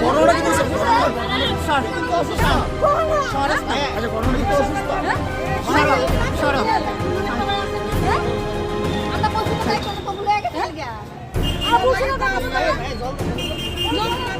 ঘটনাটা কি বলছে স্যার স্যার আচ্ছা ঘটনাটা কি অসুস্থ সরব আমরা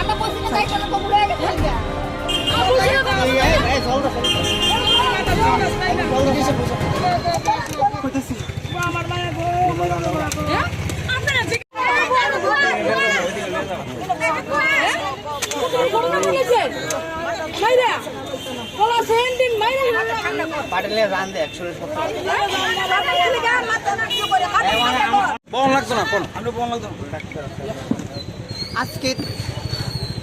আমরা বলছি তাই কোনো কবুল হয়ে গেছে গা আবু শুনো না পাটেলে রান দে একশো বল লাগতো না কোন আমি বল লাগতো আজকে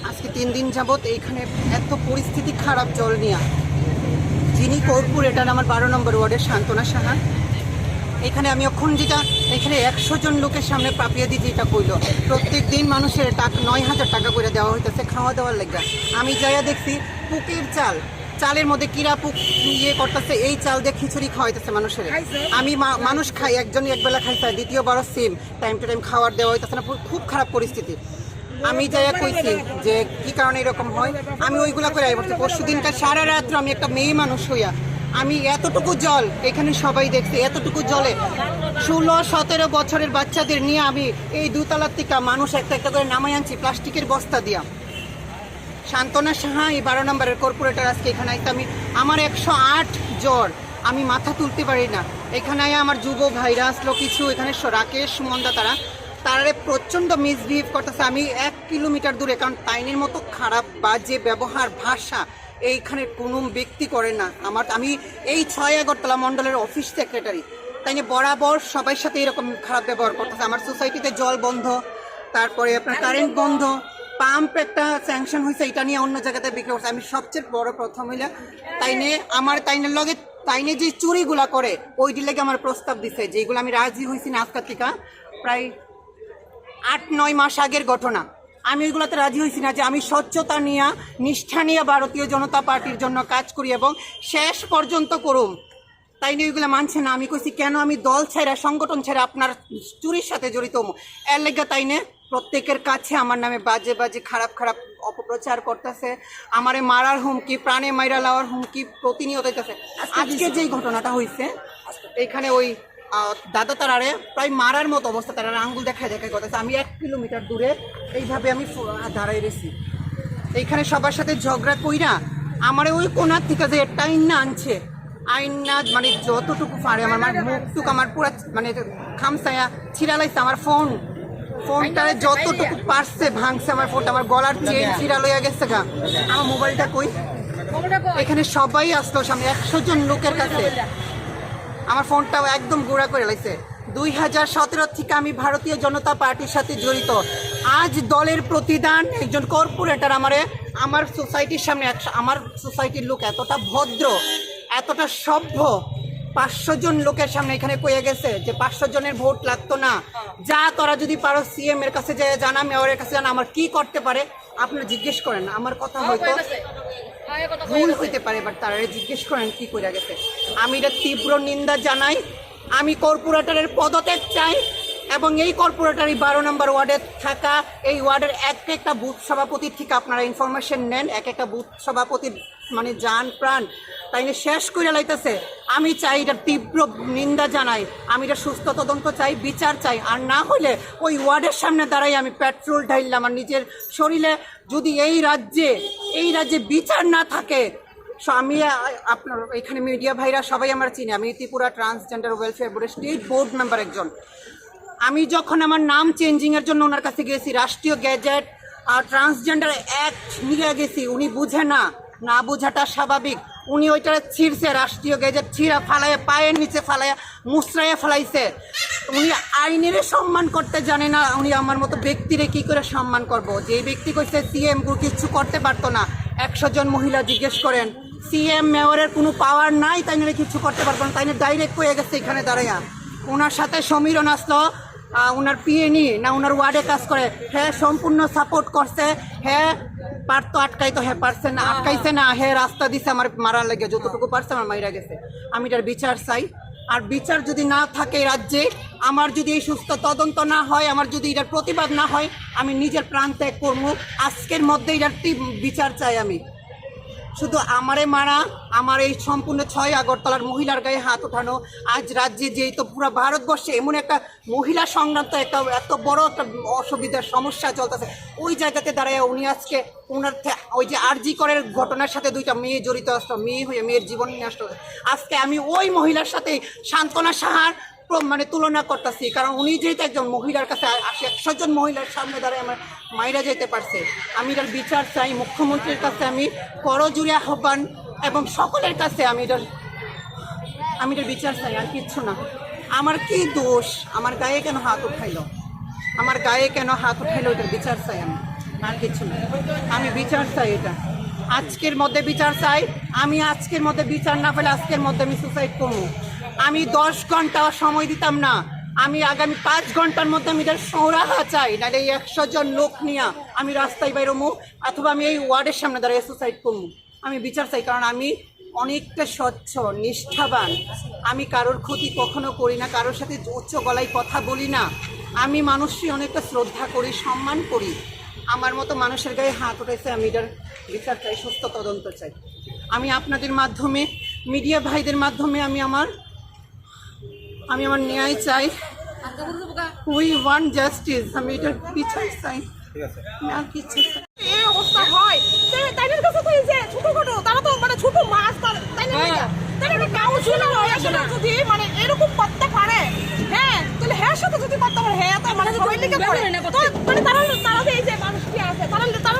আজকে তিন দিন যাবৎ এইখানে এত পরিস্থিতি খারাপ জল নিয়ে। যিনি করপুর কর্পোরেটার আমার বারো নম্বর ওয়ার্ডের সান্ত্বনা সাহা। এখানে আমি অক্ষণ যেটা এখানে একশো জন লোকের সামনে পাপিয়ে দিতে এটা কইল প্রত্যেক দিন মানুষের টাকা নয় হাজার টাকা করে দেওয়া হইতেছে খাওয়া দাওয়ার লেগা। আমি যাইয়া দেখছি পুকের চাল চালের মধ্যে কিরা পুক ইয়ে করতেছে এই চাল দিয়ে খিচুড়ি খাওয়াইতেছে মানুষের। আমি মানুষ খাই একজনই একবেলা খাইছে দ্বিতীয়বারও সেম টাইম টু টাইম খাওয়ার দেওয়া হইতেছে না খুব খারাপ পরিস্থিতি। আমি যাইয়া কইছি যে কি কারণে এরকম হয়? আমি ওইগুলা করে আইবছি পরশু দিনকার সারা রাত্র আমি একটা মেয়ে মানুষ হইয়া আমি এতটুকু জল এখানে সবাই দেখছে এতটুকু জলে ষোলো সতেরো বছরের বাচ্চাদের নিয়ে আমি এই দুতলার থেকে মানুষ একটা একটা করে নামাই আনছি প্লাস্টিকের বস্তা দিয়া। শান্তনা সাহা, এই বারো নম্বরের কর্পোরেটর আজকে এখানে আইতে আমি, আমার একশো আট জ্বর, আমি মাথা তুলতে পারি না। এখানে আমার যুব ভাইরা আসলো কিছু, এখানে রাকেশ সুমন্দা তারা। তারারে প্রচণ্ড মিসবিহেভ করতেছে। আমি এক কিলোমিটার দূরে, কারণ তাইনের মতো খারাপ বাজে ব্যবহার, ভাষা এইখানে কোনো ব্যক্তি করে না। আমার, আমি এই ছয় আগরতলা মণ্ডলের অফিস সেক্রেটারি তাই নিয়ে বরাবর সবাই সাথে এরকম খারাপ ব্যবহার করতেছে। আমার সোসাইটিতে জল বন্ধ, তারপরে আপনার কারেন্ট বন্ধ। পাম্প একটা স্যাংশন হয়েছে, এটা নিয়ে অন্য জায়গাতে বিক্রি করছে। আমি সবচেয়ে বড় প্রথম হইলে তাইনে, আমার তাইনের লগে, তাইনে যে চুরিগুলা করে, ওইটির লেগে আমার প্রস্তাব দিছে যেগুলো আমি রাজি হয়েছি না আজকাল থেকে, প্রায় আট, নয় মাস আগের ঘটনা। আমি ওইগুলোতে রাজি হয়েছি না যে আমি স্বচ্ছতা নিয়ে, নিষ্ঠা নিয়ে ভারতীয় জনতা পার্টির জন্য কাজ করি এবং শেষ পর্যন্ত করুম। তাই নিয়ে ওইগুলো মানছে না। আমি কইছি, কেন আমি দল ছেড়া সংগঠন ছেড়া আপনার চুরির সাথে জড়িত। এর লেগে তাই নে প্রত্যেকের কাছে আমার নামে বাজে বাজে খারাপ খারাপ অপপ্রচার করতেছে। আমারে মারার হুমকি প্রাণে মাইরা লাওয়ার হুমকি প্রতিনিয়ত হইতেছে। আজকে যেই ঘটনাটা হয়েছে এইখানে ওই দাদা তারারে প্রায় মারার মতো অবস্থা তারা আঙ্গুল দেখায় দেখায় করতেছে। আমি এক কিলোমিটার দূরে এইভাবে আমি দাঁড়াই রয়েছি। এইখানে সবার সাথে ঝগড়া কইরা আমারে ওই কোনার থেকে যে টাইম না আনছে আইন না মানে যতটুকু পারে আমার মুখটুক আমার পুরো মানে খামসায়া ছিড়ালাইছে আমার ফোন। ফোনটারে যতটুকু পারছে ভাঙছে আমার ফোনটা আমার গলার চেন ছিড়া লইয়া গেছে গা। আমার মোবাইলটা কই? এখানে সবাই আসলো সামনে একশো জন লোকের কাছে। আমার ফোনটাও একদম গুঁড়া করে লাইছে দুই হাজার সতেরো থেকে আমি ভারতীয় জনতা পার্টির সাথে জড়িত। আজ দলের প্রতিদান একজন কর্পোরেটর আমারে আমার সোসাইটির সামনে আমার সোসাইটির লোক এতটা ভদ্র এতটা সভ্য পাঁচশো জন লোকের সামনে এখানে কয়ে গেছে যে পাঁচশো জনের ভোট লাগতো না। যা তোরা যদি পারো সিএম এর কাছে যায় জানা মেয়রের কাছে জানা আমার কি করতে পারে? আপনারা জিজ্ঞেস করেন আমার কথা হয়তো ভুল হইতে পারে বাট তারা জিজ্ঞেস করেন কি করে গেছে। আমি এটা তীব্র নিন্দা জানাই। আমি কর্পোরেটরের পদত্যাগ চাই এবং এই কর্পোরেটর এই বারো নম্বর ওয়ার্ডে থাকা। এই ওয়ার্ডের এক একটা বুথ সভাপতির থেকে আপনারা ইনফরমেশন নেন। এক একটা বুথ সভাপতির মানে যান প্রাণ। তাই নিয়ে শেষ করে লাইতেছে। আমি চাই এটা তীব্র নিন্দা জানাই। আমি এটা সুস্থ তদন্ত চাই, বিচার চাই। আর না হলে ওই ওয়ার্ডের সামনে দাঁড়াই আমি পেট্রোল ঢাইলাম আমার নিজের শরীরে যদি এই রাজ্যে এই রাজ্যে বিচার না থাকে, সো আমি আপনার এখানে মিডিয়া ভাইরা সবাই আমার চিনি। আমি ত্রিপুরা ট্রান্সজেন্ডার ওয়েলফেয়ার বোর্ডের স্টেট বোর্ড মেম্বার একজন। আমি যখন আমার নাম চেঞ্জিং এর জন্য ওনার কাছে গেছি রাষ্ট্রীয় গ্যাজেট আর ট্রান্সজেন্ডার অ্যাক্ট নিয়ে গেছি, উনি বুঝে না। না বোঝাটা স্বাভাবিক। উনি ওইটা ছিঁড়ছে, রাষ্ট্রীয় গ্যাজেট ছিঁড়া ফালাইয়া, পায়ের নিচে ফালাইয়া মুসরাইয়া ফালাইছে। উনি আইনের সম্মান করতে জানে না, উনি আমার মতো ব্যক্তিরে কি করে সম্মান করব? যে ব্যক্তি কইছে, সিএম কিছু করতে পারতো না। একশো জন মহিলা জিজ্ঞেস করেন, সিএম মেয়রের কোনো পাওয়ার নাই, তাই কিছু করতে পারব না? তাই ডাইরেক্ট হয়ে গেছে এখানে দাঁড়াইয়া। ওনার সাথে সমীরণ আসলো ওনার পিএনি না ওনার ওয়ার্ডে কাজ করে। হ্যাঁ সম্পূর্ণ সাপোর্ট করছে। হ্যাঁ পারতো আটকাইতো হ্যাঁ পারছে না, আটকাইছে না। হ্যাঁ রাস্তা দিছে আমার মারার লেগে, যতটুকু পারছে আমার মাইরা গেছে। আমি এটার বিচার চাই। আর বিচার যদি না থাকে রাজ্যে, আমার যদি এই সুস্থ তদন্ত না হয়, আমার যদি এটার প্রতিবাদ না হয়, আমি নিজের প্রাণ ত্যাগ করব। আজকের মধ্যে এটার বিচার চাই আমি। শুধু আমারে মারা, আমার এই সম্পূর্ণ ছয় আগরতলার মহিলার গায়ে হাত ওঠানো আজ রাজ্যে যে তো পুরো ভারতবর্ষে এমন একটা মহিলা সংক্রান্ত একটা, এত বড় একটা অসুবিধার সমস্যা চলতেছে, ওই জায়গাতে দাঁড়ায় উনি আজকে ওনার ওই যে আরজি করের ঘটনার সাথে দুইটা মেয়ে জড়িত আসতো মেয়ে হয়ে মেয়ের জীবন নষ্ট হয়েছে। আজকে আমি ওই মহিলার সাথে সান্ত্বনা সাহার মানে তুলনা করতেছি, কারণ উনি যেহেতু একজন মহিলার কাছে একশো জন মহিলার সামনে দাঁড়ায় আমার মাইরা যেতে পারছে। আমি এটার বিচার চাই, মুখ্যমন্ত্রীর কাছে আমি করজুড়ে আহ্বান এবং সকলের কাছে আমি এটার আমি এটার বিচার চাই, আর কিচ্ছু না। আমার কি দোষ? আমার গায়ে কেন হাত উঠাইলো? আমার গায়ে কেন হাত উঠাইলো এটার বিচার চাই আমি? আর কিছু না। আমি বিচার চাই এটা। আজকের মধ্যে বিচার চাই। আমি আজকের মধ্যে বিচার না পেলে আজকের মধ্যে আমি সুসাইড করব। আমি দশ ঘণ্টা সময় দিতাম না। আমি আগামী পাঁচ ঘণ্টার মধ্যে আমি এটার সৌরাহা চাই, নাহলে এই একশো জন লোক নিয়ে আমি রাস্তায় বেরোবো অথবা আমি এই ওয়ার্ডের সামনে দাঁড়িয়ে সুসাইড করব আমি বিচার চাই, কারণ আমি অনেকটা স্বচ্ছ, নিষ্ঠাবান। আমি কারোর ক্ষতি কখনো করি না, কারোর সাথে উচ্চ গলায় কথা বলি না। আমি মানুষই অনেকটা শ্রদ্ধা করি, সম্মান করি। আমার মতো মানুষের গায়ে হাত উঠেছে, আমি এটার বিচার চাই, সুস্থ তদন্ত চাই। আমি আপনাদের মাধ্যমে মিডিয়া ভাইদের মাধ্যমে আমি আমার আমি আমার ন্যায় চাই। উই ওয়ান জাস্টিস আমি এটার বিচার চাই। ঠিক আছে। আমি আর কিছু এই অবস্থা হয়। তাই- তাইদের কাছে তো এই যে তারা তো মানে ছোট মাছ কাউন্সিলর হয়ে। আসলে যদি মানে এরকম করতে পারে হ্যাঁ তাহলে হ্যাঁ সাথে যদি করতে পারে হ্যাঁ তো মানে সবাই লিখে করে। মানে তারা এই যে মানুষ কি আছে তারা তারা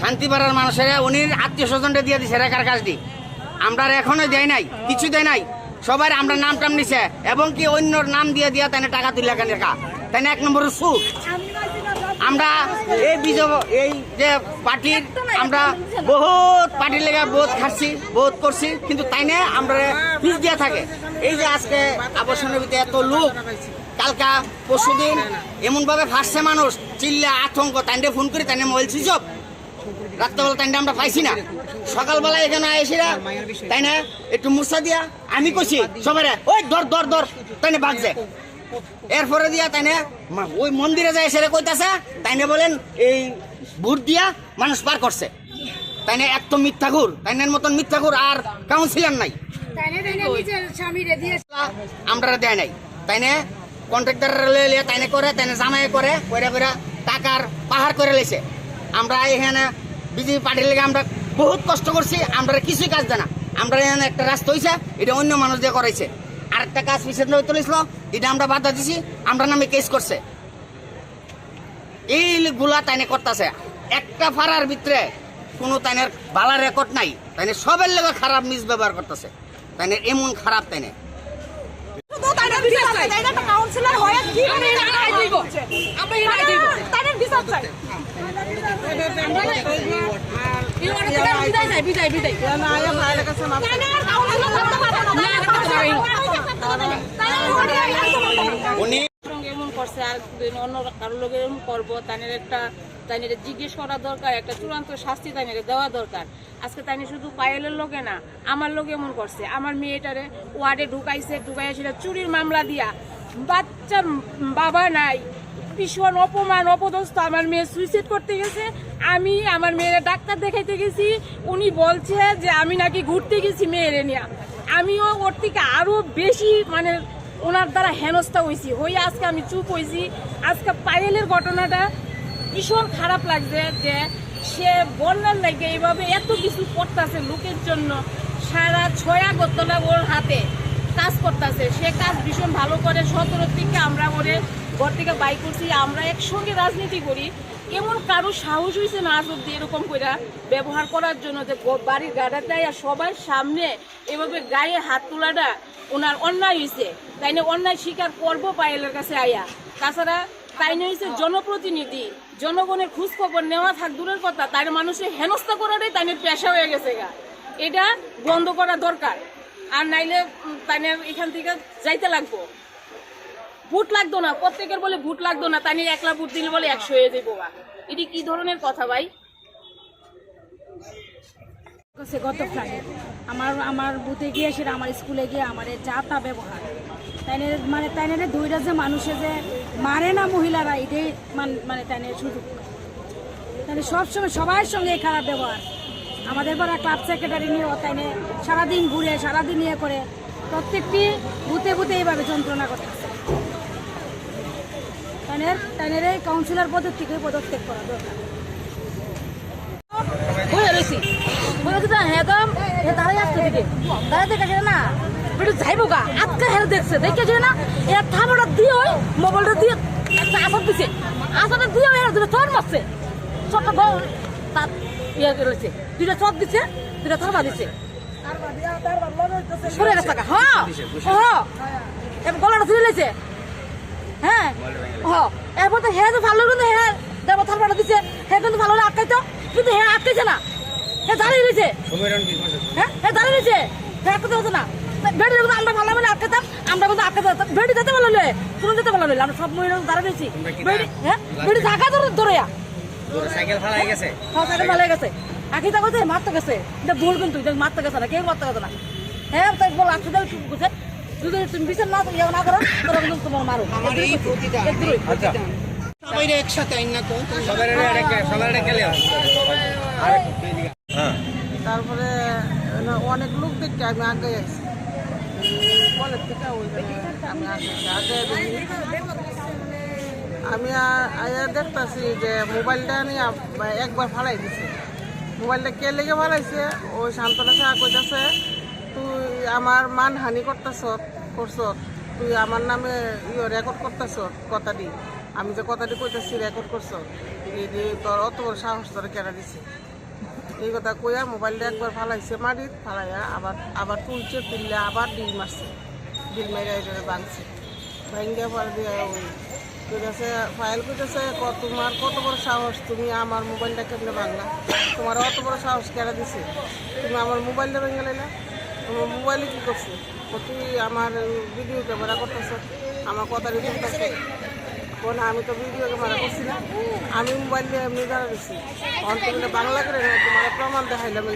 শান্তি পাড়ার মানুষেরা উনি আত্মীয় স্বজনটা দিয়ে দিছে, রেখার কাজ দি আমরা এখনও দেয় নাই, কিছু দেয় নাই। সবার আমরা নাম টাম নিছে, এবং কি অন্যর নাম দিয়ে দিয়া তাই টাকা তুলে কেন লেখা তাই এক নম্বর সুখ। আমরা এই বিজয় এই যে পার্টির আমরা বহুত পার্টির লেগে বহুত খাচ্ছি বহুত করছি, কিন্তু তাই না আমরা পিস দিয়া থাকে। এই যে আজকে আবর্ষণের ভিতরে এত লোক, কালকা পরশুদিন এমন ভাবে ফাঁসছে মানুষ, চিল্লা আতঙ্ক, তাইনে ফোন করি তাইনে মোবাইল সুইচ অফ। রাত্রেবেলা তাইনে আমরা পাইছি না। সকালবেলা এখানে এসেরা তাই না? একটু মুসা দিয়া আমি কইছি সবাই ওই দর দর দর তাইনে বাগছে এরপরে দিয়া তাইনে মা- ওই মন্দিরে যায় সেরে কইতাছে তাইনে বলেন এই ভোট দিয়া মানুষ পার করছে। তাইনে এক তো মিথ্যাঘুর তাইনের মতন মিথ্যাঘুর আর কাউন্সিলর নাই। আমরা দেয় নাই। তাইনে কন্ট্রাক্টর লিয়ে তাইনে করে তাইনে জামাই করে কইরা কইরা টাকার পাহাড় করে লেছে। আমরা এখানে বিজেপি পার্টির লেগে আমরা বহুত কষ্ট করছি আমরা কিছুই কাজ দেয় না। আমরা এখানে একটা রাস্তা হয়েছে এটা অন্য মানুষ দিয়ে করাইছে। আরেকটা কাজ পিছিয়ে নয় তুলেছিল এটা আমরা বাধা দিছি আমরা নামে কেস করছে। এই গুলা তাইনে করতেছে। একটা ফাড়ার ভিতরে কোনো তাইনের বালা রেকর্ড নাই তাইনে সবের লেগে খারাপ মিস ব্যবহার করতেছে। তাইনে এমন খারাপ তাইনে। শুধু তাদের বিচার চাই। তাই একটা কাউন্সিলর হয়ে কি আমরা এর রায় দিব আমরা এর রায় দিব তাদের বিচার চাই। তাদের কাউন্সিলর করতে পারবে না উনি করছে জিজ্ঞেস করা দরকার একটা চূড়ান্ত শাস্তি তাদের দেওয়া দরকার? আজকে তাই শুধু পায়েলের লোকে না, আমার লোক এমন করছে। আমার মেয়েটারে ওয়ার্ডে ঢুকাইছে, ঢুকাইয়া সেটা চুরির মামলা দিয়া। বাচ্চার বাবা নাই। ভীষণ অপমান, অপদস্থ। আমার মেয়ে সুইসাইড করতে গেছে। আমি আমার মেয়ের ডাক্তার দেখাইতে গেছি। উনি বলছে যে আমি নাকি ঘুরতে গেছি মেয়েরে নিয়ে। আমিও ওর থেকে আরও বেশি মানে ওনার দ্বারা হেনস্থা হয়েছি হয়ে আজকে আমি চুপ হয়েছি আজকে পায়েলের ঘটনাটা ভীষণ খারাপ লাগছে যে সে বন্যার লাগে এইভাবে এত কিছু করতেছে লোকের জন্য। সারা ছয় আগরতলা ওর হাতে কাজ করতেছে। সে কাজ ভীষণ ভালো করে। সতেরো থেকে আমরা ওরে ঘর থেকে বাই করছি, আমরা একসঙ্গে রাজনীতি করি। এমন কারও সাহস হয়েছে না আজ অব্দি এরকম করে ব্যবহার করার জন্য যে বাড়ির গাড়া দেয় আর সবার সামনে এভাবে গায়ে হাত তোলাটা ওনার অন্যায় হয়েছে তাই না অন্যায় স্বীকার করব পায়েলের কাছে আয়া তাছাড়া তাই না হয়েছে জনপ্রতিনিধি, জনগণের খোঁজ খবর নেওয়া থাক দূরের কথা তাই মানুষের হেনস্থা করাটাই তাই পেশা হয়ে গেছে গা। এটা বন্ধ করা দরকার। আর নাইলে তাই এখান থেকে যাইতে লাগবো। ভোট লাগতো না, প্রত্যেকের বলে ভোট লাগতো না তাই নিয়ে একলা ভোট দিলে বলে একশো হয়ে যাব এটি কি ধরনের কথা ভাই? গত আমার আমার বুথে গিয়ে সেটা আমার স্কুলে গিয়ে আমার যা তা ব্যবহার। তাইনে মানে তাইনে দুইটা যে মানুষে যে মারে না মহিলারা, এটাই মান- মানে তাইনে সুযোগ। তাহলে সবসময় সবার সঙ্গে খারাপ ব্যবহার। আমাদের পাড়া ক্লাব সেক্রেটারি নিয়েও তাইনে সারাদিন ঘুরে, সারাদিন ইয়ে করে, প্রত্যেকটি বুথে বুথে এইভাবে যন্ত্রণা করতেছে। তাইনের তাইনের এই কাউন্সিলর পদের থেকে পদত্যাগ করা দরকার। হয়ে রয়েছি মনে হচ্ছে হ্যাঁ দাম হ্যাঁ দাঁড়াই আসতে দিকে। দাঁড়াই দেখে না বেটু যাইবো গা আজকে হ্যাঁ দেখছে দেখে যায় না এরা থামাটা দিয়ে ওই মোবাইলটা দিয়ে একটা আসাদ দিছে। আসাদটা দিয়ে এরা দুটো চর মারছে। চরটা বউ তার ইয়ে রয়েছে দুটো চর দিছে দুটো থামা দিছে। সরে গেছে হ্যাঁ হ্যাঁ। এবার গলাটা তুলে লেছে হ্যাঁ? হ্যাঁ এরপর তো হ্যাঁ তো ভালো কিন্তু হ্যাঁ দেবো থারপাটা দিছে। হ্যাঁ কিন্তু ভালো হলে আটকাইতো কিন্তু হ্যাঁ আটকাইছে না। হ্যাঁ দাঁড়িয়ে রয়েছে। হ্যাঁ? হ্যাঁ দাঁড়িয়ে রয়েছে। হ্যাঁ আটকাতে হতো না। বেডি কিন্তু আমরা ভালো মানে আটকাতাম আমরা কিন্তু আটকাতে বেডি যেতে ভালো নয় কোনো যেতে ভালো নয় আমরা সব মহিলা দাঁড়িয়ে রয়েছি। বেডি হ্যাঁ? বেডি ঢাকা ধরে ধরে সাইকেল ফালাই গেছে। হ্যাঁ সাইকেল হয়ে গেছে। মারতে গেছে। এটা ভুল কিন্তু মারতে গেছে না কেউ মারতে গেছে না। হ্যাঁ তাই বল দেবে বুঝে যদি তুমি বিচার না না করো তোরা কিন্তু তোমার মারো। আমার এই প্রতিদান। একদমই। আচ্ছা। সবাই একসাথে আইন না তো সবাই সবাই রেখে হ্যাঁ। তারপরে না, অনেক লোক দেখতে আমি আগে কলেজ থেকে আমি আসছি আগে আমি আয়া দেখতাছি যে মোবাইলটা নিয়ে একবার ফালাই দিছে। মোবাইলটা কে লেগে ফালাইছে? ওই শান্তনা সাহা কইতাছে তুই আমার মান হানি করতেছ, করছ। তুই আমার নামে ইয়ে রেকর্ড করতেছ কথাটি আমি যে কথাটি কইতাছি রেকর্ড করছ। এই যে তোর অত বড় সাহস তোর কেনা দিছে? এই কথা কইয়া মোবাইলটা একবার ফালাইছে মাটিত ফালাইয়া আবার আবার তুলছে তুললে আবার ডিল মারছে। ডিল মেরে এটা ভাঙছে ভাঙ্গিয়া পরে দিয়ে ওই কইতেছে, ফাইল কইতেছে তোমার কত বড় সাহস তুমি আমার মোবাইলটা কেমনে ভাঙলা তোমার অত বড় সাহস কেনা দিছে? তুমি আমার মোবাইলটা ভেঙে লাইলা? তোমার মোবাইলে কি করছ? তুই আমার ভিডিও ক্যামেরা করতেছ? আমার কথা তুলতেছে কোন আমি তো ভিডিও ক্যামেরা করছি না। আমি মোবাইল দিয়ে এমনি দাঁড়া দিছি অন্তত বাংলা করে না তোমার প্রমাণ দেখাইলাম।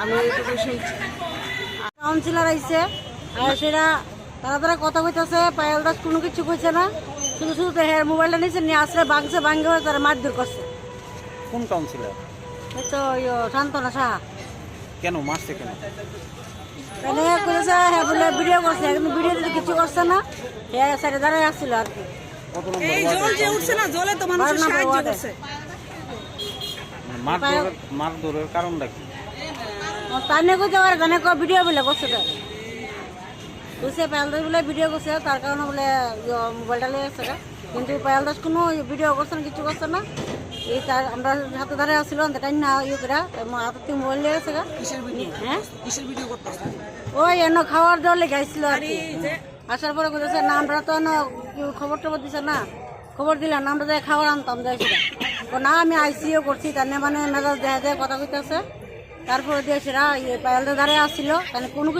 আমি এইটুকু শুনছি। কাউন্সিলর আইসে আর সেটা তারা তারা কথা কইতাছে পায়েল দাস কোনো কিছু কইছে না। শুধু শুধু তো হ্যাঁ মোবাইলটা নিচে নিয়ে আসলে ভাঙছে ভাঙ্গে হয়ে তারা মারধর করছে। কোন কাউন্সিলর? এই তো ইয়ে শান্তনা সাহা। কেন মারছে কেন? তাহলে কইছে হ্যাঁ বলে ভিডিও করছে কিন্তু ভিডিও দিতে কিছু করছে না। হ্যাঁ সাইডে দাঁড়ায় আসছিল আর কি। কত নম্বর ওয়ার্ডে? উঠছে না জলে তো বারো নম্বর ওয়ার্ডে। মানে মার ধরার মার ধরার কারণটা কি? তার নিয়ে কইতে পারে জানে কয় ভিডিও বলে করছে তো। বুঝছে পায়েল দাস বলে ভিডিও করছে তার কারণে বলে মোবাইলটা লিয়ে গা। কিন্তু পায়েল দাস কোনো ভিডিও করছে না কিছু করছে না। এই তার আমরা হাতে ধারে আসছিল তাই না ইয়ে করে থেকে মোবাইল লিয়ে গা। হ্যাঁ? কিসের ভিডিও করতেছে? ওই এনে খাওয়ার দেওয়ার লেগে আসছিল আর কি। আসার পরে কইতেছে না আমরা তো এনে খবর টবর দিছে না। খবর দিলাম আমরা যাই খাবার আনতাম যাইছিল না আমি আইসিও করছি তার মানে মেজাজ দেখা যায় কথা কইতেছে। তারপরে দিয়ে সেরা ইয়ে পায়ালদের দাঁড়ায় আসছিল তাহলে কোনো কিছু